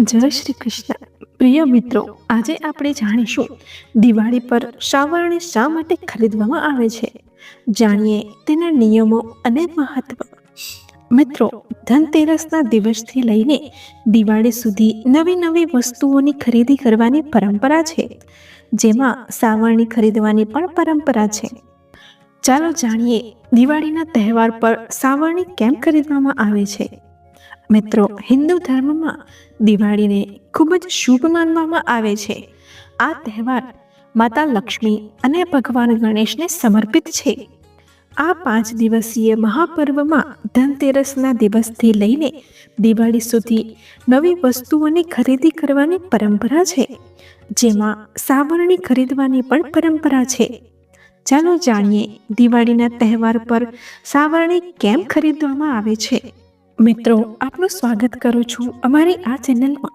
જય શ્રી કૃષ્ણ. પ્રિય મિત્રો, આજે આપણે જાણીશું દિવાળી પર શ્રાવણી શા માટે ખરીદવામાં આવે છે? જાણીએ તેના નિયમો અને મહત્વ. મિત્રો, ધનતેરસના દિવસથી લઈને દિવાળી સુધી નવી નવી વસ્તુઓની ખરીદી કરવાની પરંપરા છે. જેમાં સાવરણી ખરીદવાની પણ પરંપરા છે. ચાલો જાણીએ દિવાળીના તહેવાર પર સાવરણી કેમ ખરીદવામાં આવે છે? મિત્રો, હિન્દુ ધર્મમાં દિવાળીને ખૂબ જ શુભ માનવામાં આવે છે. આ તહેવાર માતા લક્ષ્મી અને ભગવાન ગણેશને સમર્પિત છે. આ પાંચ દિવસીય મહાપર્વમાં ધનતેરસના દિવસથી લઈને દિવાળી સુધી નવી વસ્તુઓની ખરીદી કરવાની પરંપરા છે. જેમાં સાવરણી ખરીદવાની પણ પરંપરા છે. ચાલો જાણીએ દિવાળીના તહેવાર પર સાવરણી કેમ ખરીદવામાં આવે છે. મિત્રો, આપનું સ્વાગત કરું છું અમારી આ ચેનલમાં.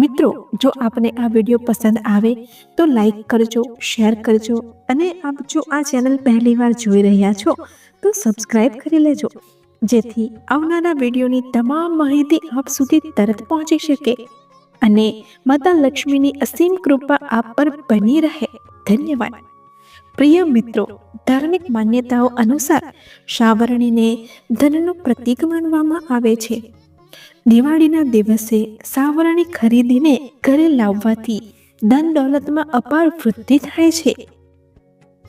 મિત્રો, જો આપને આ વીડિયો પસંદ આવે તો લાઈક કરજો, શેર કરજો અને આપ જો આ ચેનલ પહેલીવાર જોઈ રહ્યા છો તો સબસ્ક્રાઈબ કરી લેજો. જેથી આવનારા વિડીયોની તમામ માહિતી આપ સુધી તરત પહોંચી શકે અને માતા લક્ષ્મીની અસીમ કૃપા આપ પર બની રહે. ધન્યવાદ. પ્રિય મિત્રો ધાર્મિક માન્યતાઓ અનુસાર સાવરણીને ધનનું પ્રતીક માનવામાં આવે છે દિવાળીના દિવસે સાવરણી ખરીદીને ઘરે લાવવાથી ધન દોલતમાં અપાર વૃદ્ધિ થાય છે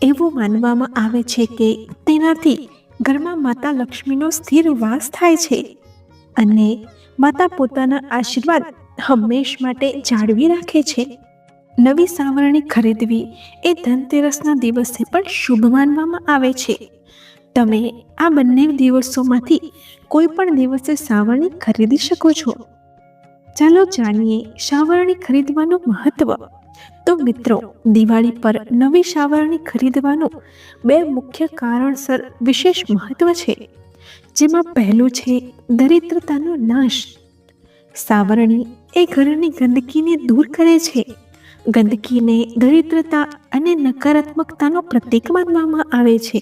એવું માનવામાં આવે છે કે તેનાથી ઘરમાં માતા લક્ષ્મીનો સ્થિર વાસ થાય છે અને માતા પોતાના આશીર્વાદ હંમેશ માટે જાળવી રાખે છે નવી સાવરણી ખરીદવી એ ધનતેરસના દિવસે પણ શુભ માનવામાં આવે છે. તમે આ બંને દિવસોમાંથી કોઈ પણ દિવસે સાવરણી ખરીદી શકો છો. ચાલો જાણીએ સાવરણી ખરીદવાનું મહત્વ. તો મિત્રો, દિવાળી પર નવી સાવરણી ખરીદવાનું બે મુખ્ય કારણસર વિશેષ મહત્વ છે. જેમાં પહેલું છે દરિદ્રતાનો નાશ. સાવરણી એ ઘરની ગંદકીને દૂર કરે છે. ગંદકીને, દરિદ્રતા અને નકારાત્મકતાનો પ્રતીક માનવામાં આવે છે.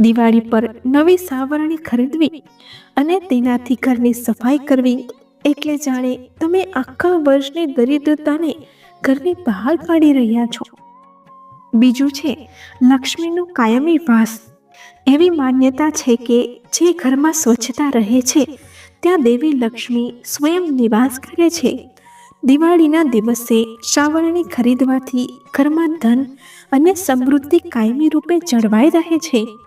દિવાળી પર નવી સાવરણી ખરીદવી અને તેનાથી ઘરની સફાઈ કરવી એટલે જાણે તમે આખા વર્ષની દરિદ્રતાને ઘરની બહાર કાઢી રહ્યા છો. બીજું છે, લક્ષ્મીનું કાયમી વાસ. એવી માન્યતા છે કે જે ઘરમાં સ્વચ્છતા રહે છે, ત્યાં દેવી લક્ષ્મી સ્વયં નિવાસ કરે છે. દિવાળીના દિવસે શ્રાવણને ખરીદવાથી ઘરમાં ધન અને સમૃદ્ધિ કાયમી રૂપે જળવાઈ રહે છે.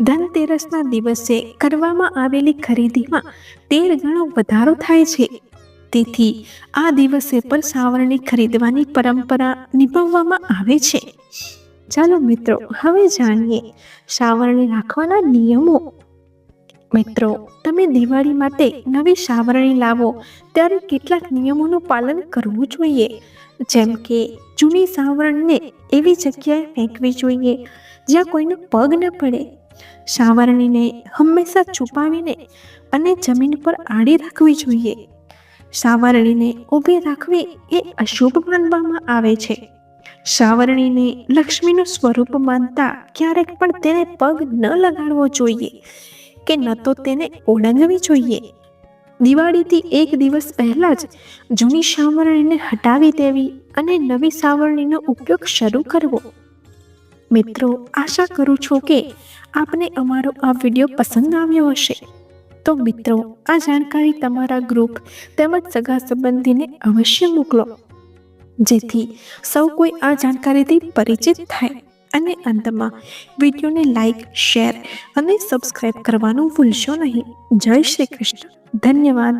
ધનતેરસના દિવસે કરવામાં આવેલી ખરીદીમાં તેર ગણો વધારો થાય છે. તેથી આ દિવસે પણ સાવરણી ખરીદવાની પરંપરા નિભાવવામાં આવે છે. ચાલો મિત્રો, હવે જાણીએ સાવરણી રાખવાના નિયમો. મિત્રો, તમે દિવાળી માટે નવી સાવરણી લાવો, ત્યારે કેટલાક નિયમોનું પાલન કરવું જોઈએ. જેમ કે, જૂની સાવરણને એવી જગ્યાએ ફેંકવી જોઈએ, જ્યાં કોઈનો પગ ન પડે. સાવરણીને હંમેશા છુપાવીને અને જમીન પર આડી રાખવી જોઈએ. સાવરણીને ઊભી રાખવી એ અશુભ માનવામાં આવે છે. સાવરણીને લક્ષ્મીનું સ્વરૂપ માનતા ક્યારેક પણ તેને પગ ન લગાડવો જોઈએ. કે ન તો તેને ઓળંગવી જોઈએ. દિવાળીથી એક દિવસ પહેલાં જ જૂની સાવરણીને હટાવી દેવી અને નવી સાવરણીનો ઉપયોગ શરૂ કરવો. મિત્રો, આશા કરું છું કે આપને અમારો આ વીડિયો પસંદ આવ્યો હશે. તો મિત્રો, આ જાણકારી તમારા ગ્રુપ તેમજ સગા સંબંધીને અવશ્ય મોકલો. જેથી સૌ કોઈ આ જાણકારીથી પરિચિત થાય. અને અંતમાં વિડીયોને લાઇક શેર અને સબસ્ક્રાઈબ કરવાનું ભૂલશો નહીં. જય શ્રી કૃષ્ણ. ધન્યવાદ.